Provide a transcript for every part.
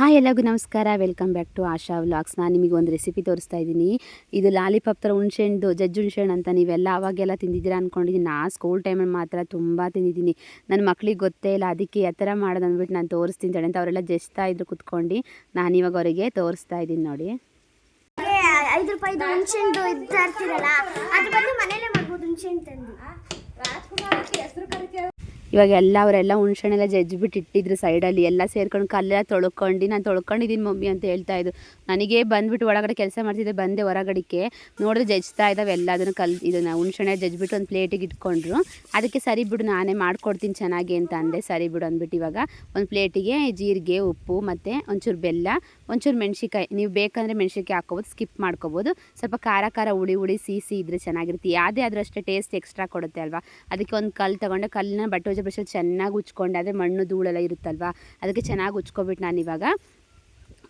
Hi ಎಲ್ಲರಿಗೂ ನಮಸ್ಕಾರ. Welcome back to Asha vlogs ನಾನು ನಿಮಗೆ ಒಂದು ರೆಸಿಪಿ ತೋರಿಸ್ತಾ ಇದ್ದೀನಿ. ಇದು ಲಾಲಿಪಾಪ್ ಥರ ಹುಣ್ಸೆಹಣ್ಣು ಜಜ್ಜು ಹುಣ್ಸೆಹಣ್ಣು ಅಂತ ನೀವೆಲ್ಲ ಅವಾಗೆಲ್ಲ ತಿಂದಿದ್ದೀರಾ ಅಂದ್ಕೊಂಡಿದ್ದೀನಿ ನಾ ಸ್ಕೂಲ್ ಟೈಮಲ್ಲಿ ಮಾತ್ರ ತುಂಬ ತಿಂದಿದ್ದೀನಿ. ನನ್ನ ಮಕ್ಳಿಗೆ ಗೊತ್ತೇ ಇಲ್ಲ ಅದಕ್ಕೆ ಯಾವ ಥರ ಮಾಡೋದು ಅಂದ್ಬಿಟ್ಟು ನಾನು ತೋರಿಸ್ತೀನಿ ತಡೆ ಅಂತ ಅವರೆಲ್ಲ ಜಜ್ತಾ ಇದ್ರು ಕುತ್ಕೊಂಡು. ನಾನು ಇವಾಗ ಅವರಿಗೆ ತೋರಿಸ್ತಾ ಇದ್ದೀನಿ ನೋಡಿ. ಐದು ರೂಪಾಯಿ ಹುಣ್ಸೆಹಣ್ಣು ಮನೇಲೆ ಮಾಡ್ಬೋದು ಹುಣ್ಸೆಹಣ್ಣು ತಂದು. ಇವಾಗ ಎಲ್ಲ, ಅವರೆಲ್ಲ ಹುಣ್ಸೆಹಣ್ಣೆಲ್ಲ ಜಜ್ಜಿಬಿಟ್ಟು ಇಟ್ಟಿದ್ರು ಸೈಡಲ್ಲಿ. ಎಲ್ಲ ಸೇರ್ಕೊಂಡು ಕಲ್ಲೆಲ್ಲ ತೊಳ್ಕೊಂಡು, ನಾನು ತೊಳ್ಕೊಂಡಿದ್ದೀನಿ ಮಮ್ಮಿ ಅಂತ ಹೇಳ್ತಾ ಇದ್ದು ನನಗೆ ಬಂದುಬಿಟ್ಟು ಒಳಗಡೆ ಕೆಲಸ ಮಾಡ್ತಿದ್ದೆ, ಬಂದೆ ಹೊರಗಡಿಕೆ ನೋಡಿದ್ರೆ ಜಜ್ತಾ ಇದ್ದಾವೆ ಎಲ್ಲ ಅದನ್ನು ಕಲ್, ಇದನ್ನು ಹುಣ್ಸೆಹಣ್ಣೆ ಜಜ್ಜಿಬಿಟ್ಟು ಒಂದು ಪ್ಲೇಟಿಗೆ ಇಟ್ಕೊಂಡ್ರು. ಅದಕ್ಕೆ ಸರಿ ಬಿಡು, ನಾನೇ ಮಾಡ್ಕೊಡ್ತೀನಿ ಚೆನ್ನಾಗಿ ಅಂತ ಅಂದೆ. ಸರಿ ಬಿಡು ಅಂದ್ಬಿಟ್ಟು ಇವಾಗ ಒಂದು ಪ್ಲೇಟಿಗೆ ಜೀರಿಗೆ, ಉಪ್ಪು ಮತ್ತು ಒಂಚೂರು ಬೆಲ್ಲ ಒಂಚೂರು ಮೆಣಸಿಕಾಯಿ ನೀವು ಬೇಕಂದರೆ ಮೆಣಸಿನ್ಕಾಯಿ ಹಾಕ್ಕೋಬೋದು ಸ್ಕಿಪ್ ಮಾಡ್ಕೋಬೋದು. ಸ್ವಲ್ಪ ಖಾರ ಖಾರ ಹುಳಿ ಹುಳಿ ಸಿಹಿ ಇದ್ದರೆ ಚೆನ್ನಾಗಿರುತ್ತೆ. ಯಾವುದೇ ಆದರೂ ಟೇಸ್ಟ್ ಎಕ್ಸ್ಟ್ರಾ ಕೊಡುತ್ತೆ ಅಲ್ವಾ? ಅದಕ್ಕೆ ಒಂದು ಕಲ್ಲು ತೊಗೊಂಡು ಕಲ್ಲನ್ನ ಬಟ್ಟೆ ಬ್ರಷಲ್ಲಿ ಚೆನ್ನಾಗಿ ಉಚ್ಕೊಂಡೆ ಅದೇ ಮಣ್ಣು ಧೂಳೆಲ್ಲ ಇರುತ್ತಲ್ವಾ? ಅದಕ್ಕೆ ಚೆನ್ನಾಗಿ ಉಚ್ಕೊಬಿಟ್ಟು ನಾನು ಇವಾಗ